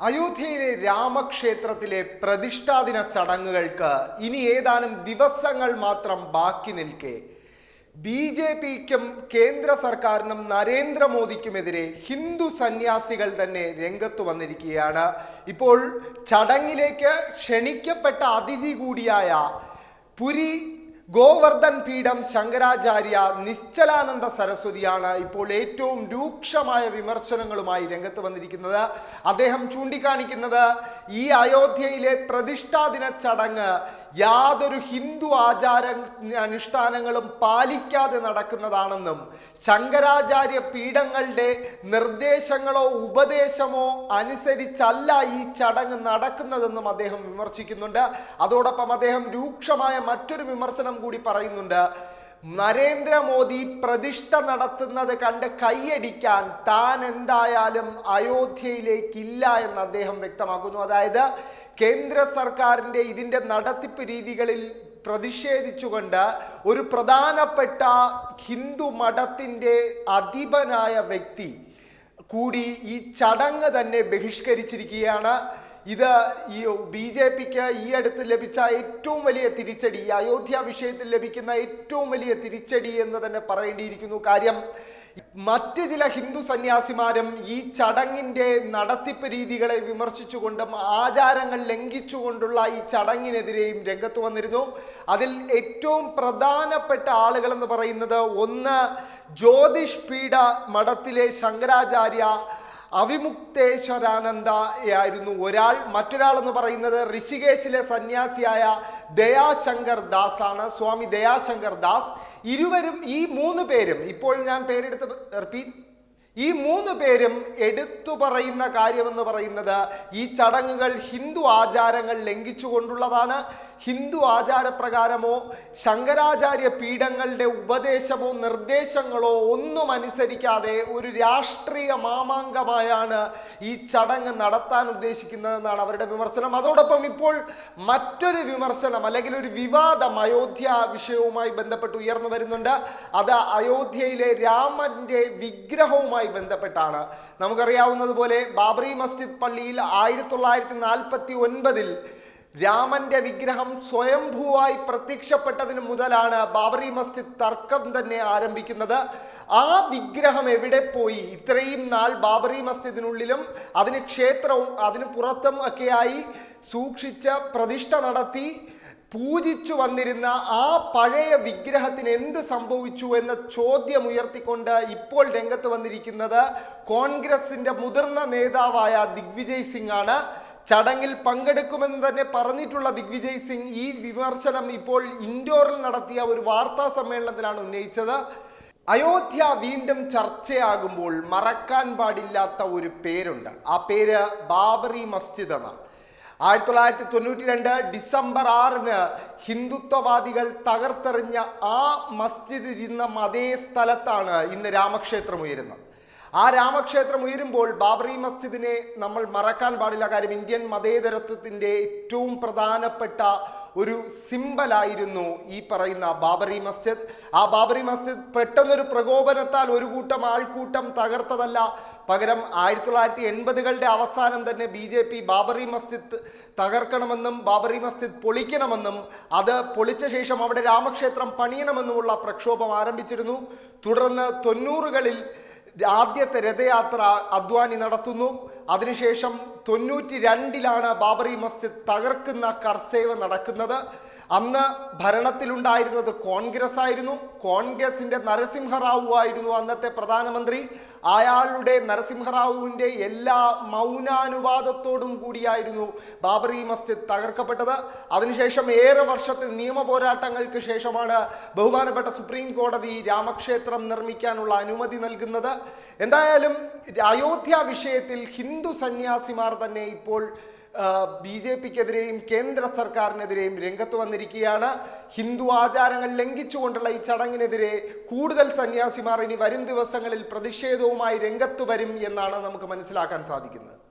അയോധ്യയിലെ രാമക്ഷേത്രത്തിലെ പ്രതിഷ്ഠാദിന ചടങ്ങുകൾക്ക് ഇനി ഏതാനും ദിവസങ്ങൾ മാത്രം ബാക്കി നിൽക്കെ. ബി ജെ പിക്കും കേന്ദ്ര സർക്കാരിനും നരേന്ദ്രമോദിക്കുമെതിരെ ഹിന്ദു സന്യാസികൾ തന്നെ രംഗത്ത് വന്നിരിക്കുകയാണ്. ഇപ്പോൾ ചടങ്ങിലേക്ക് ക്ഷണിക്കപ്പെട്ട അതിഥി കൂടിയായ പുരി ഗോവർദ്ധൻ പീഠം ശങ്കരാചാര്യ നിശ്ചലാനന്ദ സരസ്വതിയാണ് ഇപ്പോൾ ഏറ്റവും രൂക്ഷമായ വിമർശനങ്ങളുമായി രംഗത്ത് വന്നിരിക്കുന്നത്. അദ്ദേഹം ചൂണ്ടിക്കാണിക്കുന്നത് ഈ അയോധ്യയിലെ പ്രതിഷ്ഠാദിന ചടങ്ങ് യാതൊരു ഹിന്ദു ആചാര അനുഷ്ഠാനങ്ങളും പാലിക്കാതെ നടക്കുന്നതാണെന്നും ശങ്കരാചാര്യ പീഠങ്ങളുടെ നിർദ്ദേശങ്ങളോ ഉപദേശമോ അനുസരിച്ചല്ല ഈ ചടങ്ങ് നടക്കുന്നതെന്നും അദ്ദേഹം വിമർശിക്കുന്നുണ്ട്. അതോടൊപ്പം അദ്ദേഹം രൂക്ഷമായ മറ്റൊരു വിമർശനം കൂടി പറയുന്നുണ്ട്. നരേന്ദ്രമോദി പ്രതിഷ്ഠ നടത്തുന്നത് കണ്ട് കൈയടിക്കാൻ താൻ എന്തായാലും അയോധ്യയിലേക്കില്ല എന്ന് അദ്ദേഹം വ്യക്തമാക്കുന്നു. അതായത് കേന്ദ്ര സർക്കാരിന്റെ ഇതിന്റെ നടത്തിപ്പ് രീതികളിൽ പ്രതിഷേധിച്ചുകൊണ്ട് ഒരു പ്രധാനപ്പെട്ട ഹിന്ദു മഠത്തിന്റെ അധിപനായ വ്യക്തി കൂടി ഈ ചടങ്ങ് തന്നെ ബഹിഷ്കരിച്ചിരിക്കുകയാണ്. ഇത് ഈ ബി ജെ പിക്ക് ഈ അടുത്ത് ലഭിച്ച ഏറ്റവും വലിയ തിരിച്ചടി അയോധ്യ വിഷയത്തിൽ ലഭിക്കുന്ന ഏറ്റവും വലിയ തിരിച്ചടി എന്ന് തന്നെ പറയേണ്ടിയിരിക്കുന്നു. കാര്യം മറ്റ് ചില ഹിന്ദു സന്യാസിമാരും ഈ ചടങ്ങിന്റെ നടത്തിപ്പ് രീതികളെ വിമർശിച്ചുകൊണ്ടും ആചാരങ്ങൾ ലംഘിച്ചുകൊണ്ടുള്ള ഈ ചടങ്ങിനെതിരെയും രംഗത്ത് വന്നിരുന്നു. അതിൽ ഏറ്റവും പ്രധാനപ്പെട്ട ആളുകൾ എന്ന് പറയുന്നത് ഒന്ന് ജ്യോതിഷ് പീഠ മഠത്തിലെ ശങ്കരാചാര്യ അവിമുക്തേശ്വരാനന്ദ ആയിരുന്നു ഒരാൾ. മറ്റൊരാൾ എന്ന് പറയുന്നത് ഋഷികേശിലെ സന്യാസിയായ ദയാശങ്കർ ദാസ് ആണ് സ്വാമി ദയാശങ്കർ ദാസ്. ഇരുവരും ഈ മൂന്ന് പേരും ഇപ്പോൾ ഞാൻ പേരെടുത്ത് റിപ്പീറ്റ് ഈ മൂന്ന് പേരും എടുത്തു പറയുന്ന കാര്യമെന്ന് പറയുന്നത് ഈ ചടങ്ങുകൾ ഹിന്ദു ആചാരങ്ങൾ ലംഘിച്ചുകൊണ്ടുള്ളതാണ്. ഹിന്ദു ആചാരപ്രകാരമോ ശങ്കരാചാര്യ പീഠങ്ങളുടെ ഉപദേശമോ നിർദ്ദേശങ്ങളോ ഒന്നും അനുസരിക്കാതെ ഒരു രാഷ്ട്രീയ മാമാങ്കമായാണ് ഈ ചടങ്ങ് നടത്താൻ ഉദ്ദേശിക്കുന്നതെന്നാണ് അവരുടെ വിമർശനം. അതോടൊപ്പം ഇപ്പോൾ മറ്റൊരു വിമർശനം അല്ലെങ്കിൽ ഒരു വിവാദം അയോധ്യ വിഷയവുമായി ബന്ധപ്പെട്ട് ഉയർന്നു വരുന്നുണ്ട്. അത് അയോധ്യയിലെ രാമന്റെ വിഗ്രഹവുമായി ബന്ധപ്പെട്ടാണ്. നമുക്കറിയാവുന്നതുപോലെ ബാബറി മസ്ജിദ് പള്ളിയിൽ ആയിരത്തി തൊള്ളായിരത്തി നാൽപ്പത്തി ഒൻപതിൽ രാമന്റെ വിഗ്രഹം സ്വയംഭൂവായി പ്രത്യക്ഷപ്പെട്ടതിന് മുതലാണ് ബാബറി മസ്ജിദ് തർക്കം തന്നെ ആരംഭിക്കുന്നത്. ആ വിഗ്രഹം എവിടെ പോയി? ഇത്രയും നാൾ ബാബറി മസ്ജിദിനുള്ളിലും അതിന് ക്ഷേത്രവും അതിന് പുറത്തും ഒക്കെയായി സൂക്ഷിച്ച പ്രതിഷ്ഠ നടത്തി പൂജിച്ചു വന്നിരുന്ന ആ പഴയ വിഗ്രഹത്തിന് എന്ത് സംഭവിച്ചു എന്ന ചോദ്യം ഉയർത്തിക്കൊണ്ട് ഇപ്പോൾ രംഗത്ത് വന്നിരിക്കുന്നത് കോൺഗ്രസിന്റെ മുതിർന്ന നേതാവായ ദിഗ്വിജയ് സിംഗ് ആണ്. ചടങ്ങിൽ പങ്കെടുക്കുമെന്ന് തന്നെ പറഞ്ഞിട്ടുള്ള ദിഗ്വിജയ് സിംഗ് ഈ വിമർശനം ഇപ്പോൾ ഇൻഡോറിൽ നടത്തിയ ഒരു വാർത്താ സമ്മേളനത്തിലാണ് ഉന്നയിച്ചത്. അയോധ്യ വീണ്ടും ചർച്ചയാകുമ്പോൾ മറക്കാൻ പാടില്ലാത്ത ഒരു പേരുണ്ട്. ആ പേര് ബാബറി മസ്ജിദ് എന്നാണ്. ആയിരത്തി തൊള്ളായിരത്തി തൊണ്ണൂറ്റി രണ്ട് ഡിസംബർ ആറിന് ഹിന്ദുത്വവാദികൾ തകർത്തെറിഞ്ഞ ആ മസ്ജിദ് ഇരുന്ന അതേ സ്ഥലത്താണ് ഇന്ന് രാമക്ഷേത്രം ഉയരുന്നത്. ആ രാമക്ഷേത്രം ഉയരുമ്പോൾ ബാബറി മസ്ജിദിനെ നമ്മൾ മറക്കാൻ പാടില്ല. കാര്യം ഇന്ത്യൻ മതേതരത്വത്തിന്റെ ഏറ്റവും പ്രധാനപ്പെട്ട ഒരു സിമ്പലായിരുന്നു ഈ പറയുന്ന ബാബറി മസ്ജിദ്. ആ ബാബറി മസ്ജിദ് പെട്ടെന്നൊരു പ്രകോപനത്താൽ ഒരു കൂട്ടം ആൾക്കൂട്ടം തകർത്തതല്ല. പകരം ആയിരത്തി തൊള്ളായിരത്തി എൺപതുകളുടെ അവസാനം തന്നെ B J P Babri Masjid തകർക്കണമെന്നും Babri Masjid പൊളിക്കണമെന്നും അത് പൊളിച്ച ശേഷം അവിടെ രാമക്ഷേത്രം പണിയണമെന്നുമുള്ള പ്രക്ഷോഭം ആരംഭിച്ചിരുന്നു. തുടർന്ന് തൊണ്ണൂറുകളിൽ ആദ്യത്തെ രഥയാത്ര അദ്വാനി നടത്തുന്നു. അതിനുശേഷം തൊണ്ണൂറ്റി രണ്ടിലാണ് ബാബറി മസ്ജിദ് തകർക്കുന്ന കർസേവ നടക്കുന്നത്. അന്ന് ഭരണത്തിലുണ്ടായിരുന്നത് കോൺഗ്രസ് ആയിരുന്നു കോൺഗ്രസിന്റെ നരസിംഹറാവു ആയിരുന്നു അന്നത്തെ പ്രധാനമന്ത്രി. അയാളുടെ നരസിംഹറാവുവിന്റെ എല്ലാ മൗനാനുവാദത്തോടും കൂടിയായിരുന്നു ബാബറി മസ്ജിദ് തകർക്കപ്പെട്ടത്. അതിനുശേഷം ഏറെ വർഷത്തെ നിയമ പോരാട്ടങ്ങൾക്ക് ശേഷമാണ് ബഹുമാനപ്പെട്ട സുപ്രീം കോടതി രാമക്ഷേത്രം നിർമ്മിക്കാനുള്ള അനുമതി നൽകുന്നത്. എന്തായാലും അയോധ്യ വിഷയത്തിൽ ഹിന്ദു സന്യാസിമാർ തന്നെ ഇപ്പോൾ ബി ജെ പിക്കെതിരെയും കേന്ദ്ര സർക്കാരിനെതിരെയും രംഗത്ത് വന്നിരിക്കുകയാണ്. ഹിന്ദു ആചാരങ്ങൾ ലംഘിച്ചുകൊണ്ടുള്ള ഈ ചടങ്ങിനെതിരെ കൂടുതൽ സന്യാസിമാർ ഇനി വരും ദിവസങ്ങളിൽ പ്രതിഷേധവുമായി രംഗത്ത് വരും എന്നാണ് നമുക്ക് മനസ്സിലാക്കാൻ സാധിക്കുന്നത്.